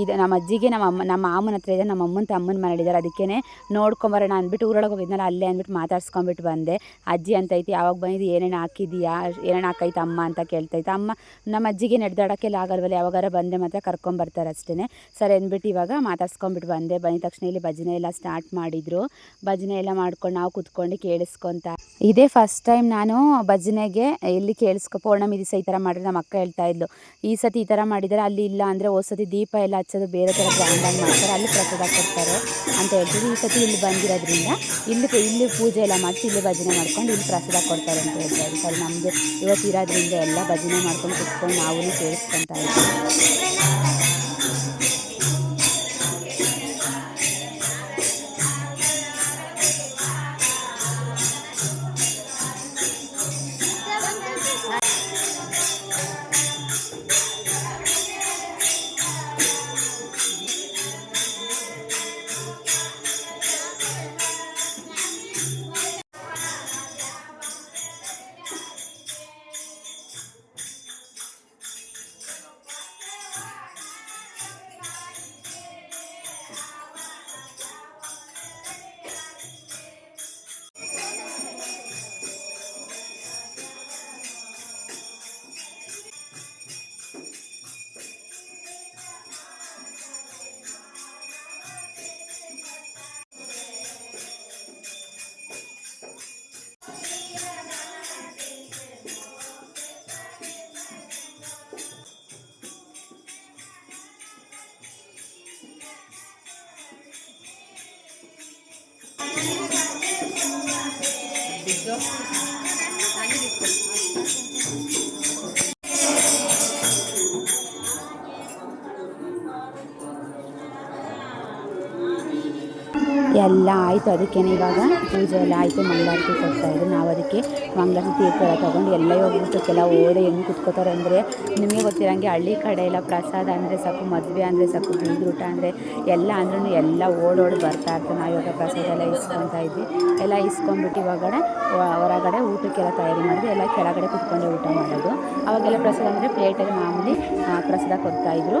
ಇದು ನಮ್ಮ ಅಜ್ಜಿಗೆ, ನಮ್ಮ ಅಮ್ಮ, ನಮ್ಮ ಮಾಮನ ಹತ್ರ ಇದೆ, ನಮ್ಮ ಅಮ್ಮನ ತಮ್ಮನ ಮನೇಲಿದ್ದಾರೆ. ಅದಕ್ಕೇ ನೋಡ್ಕೊಂಬರೋಣ ಅಂದ್ಬಿಟ್ಟು ಊರೊಳಗೆ ಹೋಗಿದ್ನಲ್ಲ ಅಲ್ಲೇ ಅಂದ್ಬಿಟ್ಟು ಮಾತಾಡ್ಸ್ಕೊಂಬಿಟ್ಟು ಬಂದೆ. ಅಜ್ಜಿ ಅಂತ ಐತಿ ಯಾವಾಗ ಬಂದಿದ್ದು ಏನೇನು ಹಾಕಿದೀಯಾ ಏನೇನು ಹಾಕೈತೆ ಅಮ್ಮ? ಅಂತ ಕೇಳ್ತೈತೆ. ಅಮ್ಮ, ನಮ್ಮ ಅಜ್ಜಿಗೆ ನಡೆದಾಡೋಕ್ಕೆಲ್ಲ ಆಗಲ್ವಲ್ಲ, ಯಾವಾಗಾರ ಬಂದೆ ಮಾತ್ರ ಕರ್ಕೊಂಬರ್ತಾರೆ ಅಷ್ಟೇ ಸರಿ ಅಂದ್ಬಿಟ್ಟು ಇವಾಗ ಮಾತಾಡ್ಸ್ಕೊಂಬಿಟ್ಟು ಬಂದೆ. ಬಂದ ತಕ್ಷಣ ಇಲ್ಲಿ ಭಜನೆ ಎಲ್ಲ ಸ್ಟಾರ್ಟ್ ಮಾಡಿದರು. ಭಜನೆ ಎಲ್ಲ ಮಾಡ್ಕೊಂಡು ನಾವು ಕುತ್ಕೊಂಡು ಕೇಳಿಸ್ಕೊಂತ. ಇದೇ ಫಸ್ಟ್ ಟೈಮ್ ನಾನು ಭಜನೆಗೆ ಇಲ್ಲಿ ಕೇಳಿಸ್ಕೊ, ಪೌರ್ಣಮಿ ದಿವಸ ಈ ಥರ ಮಾಡಿದ್ರೆ ನಮ್ಮ ಅಕ್ಕ ಹೇಳ್ತಾ ಇದ್ಲು. ಈ ಸತಿ ಈ ಥರ ಮಾಡಿದರೆ, ಅಲ್ಲಿ ಇಲ್ಲ ಅಂದರೆ ಹೋದ ಸತಿ ದೀಪ ಎಲ್ಲ ಹಚ್ಚೋದು ಬೇರೆ ಥರ ಗ್ರ್ಯಾಂಡಾಗಿ ಮಾಡ್ತಾರೆ. ಅಲ್ಲಿ ಪ್ರಸಾದ ಕೊಡ್ತಾರೆ ಅಂತ ಹೇಳ್ತೀವಿ. ಈ ಸತಿ ಇಲ್ಲಿ ಬಂದಿರೋದ್ರಿಂದ ಇಲ್ಲಿ ಇಲ್ಲಿ ಪೂಜೆ ಎಲ್ಲ ಮಾಡಿಸಿ ಇಲ್ಲಿ ಭಜನೆ ಮಾಡ್ಕೊಂಡು ಇಲ್ಲಿ ಪ್ರಸಾದ ಕೊಡ್ತಾರೆ ಅಂತ ಹೇಳ್ತಾರೆ. ಸರಿ, ನಮಗೆ ಇವತ್ತು ಇರೋದ್ರಿಂದ ಎಲ್ಲ ಭಜನೆ ಮಾಡ್ಕೊಂಡು ಕುತ್ಕೊಂಡು ನಾವು ಕೇಳಿಸ್ಕೊತಾ ಇದ್ದೀವಿ. ಎಲ್ಲ ಆಯಿತು ಅದಕ್ಕೆ ಇವಾಗ ಪೂಜೆ ಎಲ್ಲ ಆಯಿತು, ಮಂಗಳಾರತಿ ಕೊಡ್ತಾಯಿದ್ರು ನಾವು ಅದಕ್ಕೆ ಮಂಗಳಾರತಿ ತೀರ್ಥ ಎಲ್ಲ ತೊಗೊಂಡು ಎಲ್ಲ ಓಡಿ ಹೆಂಗೆ ಕುತ್ಕೋತಾರೆ ಅಂದರೆ ನಿಮಗೆ ಗೊತ್ತಿರೋಂಗೆ ಹಳ್ಳಿ ಕಡೆ ಎಲ್ಲ ಪ್ರಸಾದ ಅಂದರೆ ಸಾಕು, ಮದುವೆ ಅಂದರೆ ಸಾಕು ಬೀಗ್ರೂಟ ಅಂದರೆ ಎಲ್ಲ ಅಂದ್ರೂ ಎಲ್ಲ ಓಡೋಡಿ ಬರ್ತಾ ಇರ್ತಾರೆ ನಾವು ಇವಾಗ ಪ್ರಸಾದ ಎಲ್ಲ ಇಸ್ಕೊತಾ ಇದ್ವಿ. ಎಲ್ಲ ಇಸ್ಕೊಂಡ್ಬಿಟ್ಟು ಇವಾಗಡೆ ಹೊ- ಹೊರಗಡೆ ಊಟಕ್ಕೆಲ್ಲ ತಯಾರಿ ಮಾಡಿದ್ವಿ. ಎಲ್ಲ ಕೆಳಗಡೆ ಕುತ್ಕೊಂಡೆ ಊಟ ಮಾಡೋದು. ಅವಾಗೆಲ್ಲ ಪ್ರಸಾದ ಅಂದರೆ ಪ್ಲೇಟಲ್ಲಿ ಮಾಮೂಲಿ ಪ್ರಸಾದ ಕೊಡ್ತಾಯಿದ್ರು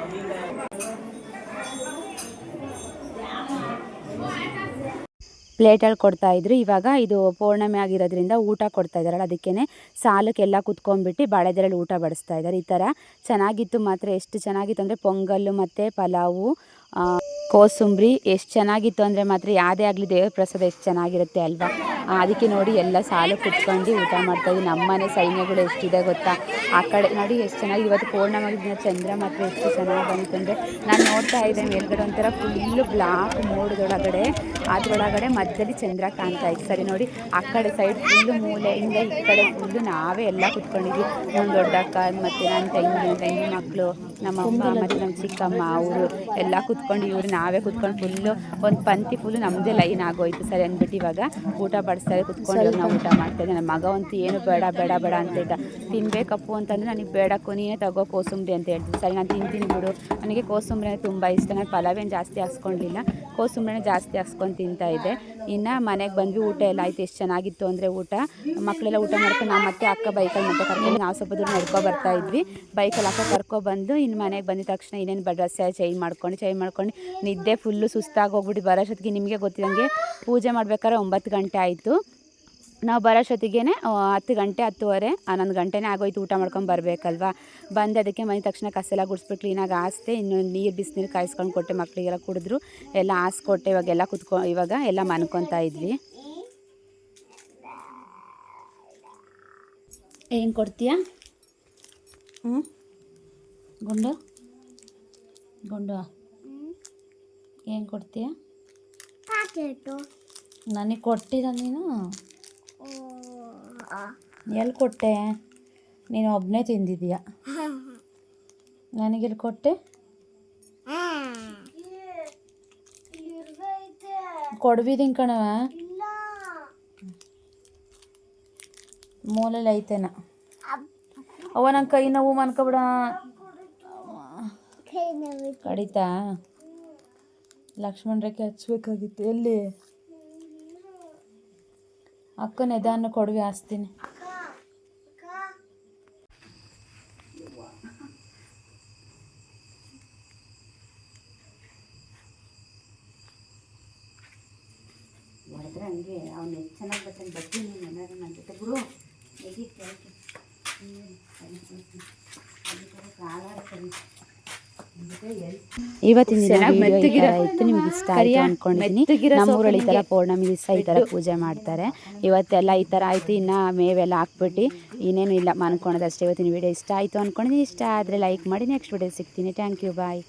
ಪ್ಲೇಟಲ್ಲಿ ಕೊಡ್ತಾ ಇದ್ರು. ಇವಾಗ ಇದು ಪೌರ್ಣಮಿ ಆಗಿರೋದ್ರಿಂದ ಊಟ ಕೊಡ್ತಾ ಇದ್ದಾರಲ್ಲ ಅದಕ್ಕೇ ಸಾಲಕ್ಕೆಲ್ಲ ಕುತ್ಕೊಂಡ್ಬಿಟ್ಟು ಬಾಳೆದರಲ್ಲಿ ಊಟ ಬಡಿಸ್ತಾ ಇದ್ದಾರೆ. ಈ ಥರ ಚೆನ್ನಾಗಿತ್ತು ಮಾತ್ರ. ಎಷ್ಟು ಚೆನ್ನಾಗಿತ್ತು ಅಂದರೆ, ಪೊಂಗಲ್ಲು ಮತ್ತು ಪಲಾವು ಕೋಸಂಬರಿ ಎಷ್ಟು ಚೆನ್ನಾಗಿತ್ತು ಅಂದರೆ ಮಾತ್ರ ಯಾವುದೇ ಆಗಲಿ ದೇವ್ರ ಪ್ರಸಾದ ಎಷ್ಟು ಚೆನ್ನಾಗಿರುತ್ತೆ ಅಲ್ವಾ? ಅದಕ್ಕೆ ನೋಡಿ ಎಲ್ಲ ಸಾಲು ಕುತ್ಕೊಂಡು ಊಟ ಮಾಡ್ತಾಯಿದ್ವಿ ನಮ್ಮ ನಮ್ಮನೆ ಸೈನ್ಯಗಳು ಎಷ್ಟಿದೆ ಗೊತ್ತಾ? ಆ ಕಡೆ ನೋಡಿ ಎಷ್ಟು ಚೆನ್ನಾಗಿ ಇವತ್ತು ಪೂರ್ಣವಾಗಿ ದಿನ ಚಂದ್ರ ಮಾತ್ರ ಎಷ್ಟು ಚೆನ್ನಾಗಿ ಬಂತು ನಾನು ನೋಡ್ತಾ ಇದ್ದೆ ಮೇಲ್ಗಡೆ ಒಂಥರ ಫುಲ್ಲು ಬ್ಲಾಕ್ ಮೋಡದೊಳಗಡೆ ಅದರೊಳಗಡೆ ಮಧ್ಯದಲ್ಲಿ ಚಂದ್ರ ಕಾಣ್ತಾ ಇತ್ತು. ಸರಿ ನೋಡಿ, ಆ ಕಡೆ ಸೈಡ್ ಫುಲ್ಲು ಮೂಲೆಯಿಂದ ಈ ಕಡೆ ಫುಲ್ಲು ನಾವೇ ಎಲ್ಲ ಕುತ್ಕೊಂಡಿದ್ವಿ. ನಮ್ಮ ದೊಡ್ಡಕ್ಕ ಮತ್ತು ನನ್ನ ತಂಗಿ ನನ್ನ ತಂಗಿ ಮಕ್ಕಳು ನಮ್ಮ ಅಮ್ಮ ಮತ್ತು ನಮ್ಮ ಚಿಕ್ಕಮ್ಮ, ಅವರು ಎಲ್ಲ ಕುತ್ಕೊಂಡು ಇವ್ರು ನಾವೇ ಕುತ್ಕೊಂಡು ಫುಲ್ಲು ಒಂದು ಪಂಕ್ತಿ ಫುಲ್ಲು ನಮ್ಮದೇ ಲೈನ್ ಆಗೋಯ್ತು ಸರಿ ಅಂದ್ಬಿಟ್ಟು ಇವಾಗ ಊಟ ಬಡಿಸ್ತಾರೆ, ಕುತ್ಕೊಂಡು ನಾವು ಊಟ ಮಾಡ್ತೇನೆ ನನ್ನ ಮಗ ಅಂತೂ ಏನು ಬೇಡ ಬೇಡ ಬೇಡ ಅಂತ ಇದ್ದ ತಿನ್ಬೇಕಪ್ಪು ಅಂತಂದ್ರೆ ನನಗೆ ಬೇಡ ಕೊನೆಯೇ ತಗೋ ಕೋಸಂಬರಿ ಅಂತ ಹೇಳ್ತೀನಿ ಸರಿ, ನಾನು ತಿಂತೀನಿ ಬಿಡು. ನನಗೆ ಕೋಸಂಬರಿ ತುಂಬ ಇಷ್ಟ. ನಾನು ಪಲಾವೇನು ಜಾಸ್ತಿ ಹಾಕ್ಸ್ಕೊಂಡಿಲ್ಲ. ಕೋಸಂಬರಿನೇ ಜಾಸ್ತಿ ಹಾಕ್ಸ್ಕೊಂಡು ತಿಂತಾ ಇದ್ದೆ. ಇನ್ನು ಮನೆಗೆ ಬಂದ್ವಿ, ಊಟ ಎಲ್ಲ ಆಯ್ತು. ಎಷ್ಟು ಚೆನ್ನಾಗಿತ್ತು ಅಂದರೆ ಊಟ. ಮಕ್ಕಳೆಲ್ಲ ಊಟ ಮಾಡ್ಕೊಂಡು ನಾವು ಮತ್ತೆ ಅಕ್ಕ ಬೈಕಲ್ಲಿ ಮತ್ತೆ ಕರ್ಕೊಂಡು ನಾವು ಸ್ವಲ್ಪ ದೂರ ನಡ್ಕೊ ಬರ್ತಾ ಇದ್ವಿ. ಬೈಕಲ್ಲಿ ಅಕ್ಕ ಕರ್ಕೊಬಂದು ಇನ್ನು ಮನೆಗೆ ಬಂದಿದ ತಕ್ಷಣ ಇನ್ನೇನು ಬಡ್ರಸ್ಸೆ ಡ್ರೆಸ್ ಚೇಂಜ್ ಮಾಡ್ಕೊಂಡು ಚೇಂಜ್ ಮಾಡ್ಕೊಂಡು ನಿದ್ದೆ ಫುಲ್ಲು ಸುಸ್ತಾಗಿ ಹೋಗ್ಬಿಟ್ಟು ಬರೋಷ್ಟೊತ್ತಿಗೆ ನಿಮಗೆ ಗೊತ್ತಿದಂಗೆ ಪೂಜೆ ಮಾಡ್ಬೇಕಾದ್ರೆ ಒಂಬತ್ತು ಗಂಟೆ ಆಯಿತು. ನಾವು ಬರೋಷ್ಟೊತ್ತಿಗೆ ಹತ್ತು ಗಂಟೆ, ಹತ್ತುವರೆ, ಹನ್ನೊಂದು ಗಂಟೆನೇ ಆಗೋಯ್ತು ಊಟ ಮಾಡ್ಕೊಂಡು ಬರಬೇಕಲ್ವಾ? ಬಂದು ಅದಕ್ಕೆ ಮನೆ ತಕ್ಷಣ ಕಸೆಲ್ಲ ಗುಡಿಸ್ಬಿಟ್ಟು ಕ್ಲೀನಾಗಿ ಆಸ್ತೆ ಇನ್ನು ನೀರು ಬಿಸಿನೀರು ಕಾಯಿಸ್ಕೊಂಡು ಕೊಟ್ಟೆ ಮಕ್ಕಳಿಗೆಲ್ಲ ಕುಡಿದ್ರು. ಎಲ್ಲ ಹಾಸ್ಕೊಟ್ಟೆ, ಇವಾಗೆಲ್ಲ ಕುತ್ಕೊ, ಇವಾಗ ಎಲ್ಲ ಮನ್ಕೊತಾ ಇದ್ವಿ. ಏನು ಕೊಡ್ತೀಯಾ? ಹ್ಞೂ ಗುಂಡು? ಗುಂಡು? ಏನು ಕೊಡ್ತೀಯ? ಪ್ಯಾಕೆಟು ನನಗೆ ಕೊಟ್ಟಿಲ್ಲ ನೀನು? ಎಲ್ಲಿ ಕೊಟ್ಟೆ? ನೀನು ಒಬ್ಬನೇ ತಿಂದಿದೀಯ? ನನಗೆಲ್ಲಿ ಕೊಟ್ಟೆ? ಕೊಡ್ಬಿದ್ದೀನಿ ಕಣವ ಇಲ್ಲ ಮೂಲೆಯಲ್ಲಿ ಐತೆನ. ಅವ ನನ್ನ ಕೈ ನೋವು ಮನ್ಕೊಬಿಡ. ಕಡಿತಾ? ಲಕ್ಷ್ಮಣ ರೇಖೆ ಹಚ್ಬೇಕಾಗಿತ್ತು. ಎಲ್ಲಿ? ಅಕ್ಕ ನಿಧಾನ ಕೊಡ್ವಿ, ಹಾಸ್ತೀನಿ. ಹೊಡೆದ್ರೆ ಹಂಗೆ ಅವ್ನು ಎಷ್ಟು ಚೆನ್ನಾಗಿ ಬರ್ತಾನೆ ಬರ್ತೀನಿ ನನ್ನ ಜೊತೆ ಬಿಡು ಇವತ್ತಿನ ದಿನ ವಿಡಿಯೋ ನಿಮ್ಗೆ ಇಷ್ಟ ಆಯ್ತು ಅನ್ಕೊಂಡಿದ್ದೀನಿ ನಮ್ಮೂರಲ್ಲಿ ಈ ಥರ ಪೌರ್ಣಮಿ ದಿವಸ ಈ ತರ ಪೂಜೆ ಮಾಡ್ತಾರೆ. ಇವತ್ತೆಲ್ಲ ಈ ತರ ಆಯ್ತು ಇನ್ನ ಮೇವೆಲ್ಲ ಹಾಕ್ಬಿಟ್ಟು ಇನ್ನೇನು ಇಲ್ಲ ಅಷ್ಟೇ ಇವತ್ತಿನ ವಿಡಿಯೋ ಇಷ್ಟ ಆಯ್ತು ಅನ್ಕೊಂಡಿದ್ದೀನಿ ಇಷ್ಟ ಆದ್ರೆ ಲೈಕ್ ಮಾಡಿ ನೆಕ್ಸ್ಟ್ ವಿಡಿಯೋ ಸಿಗ್ತೀನಿ. Thank you bye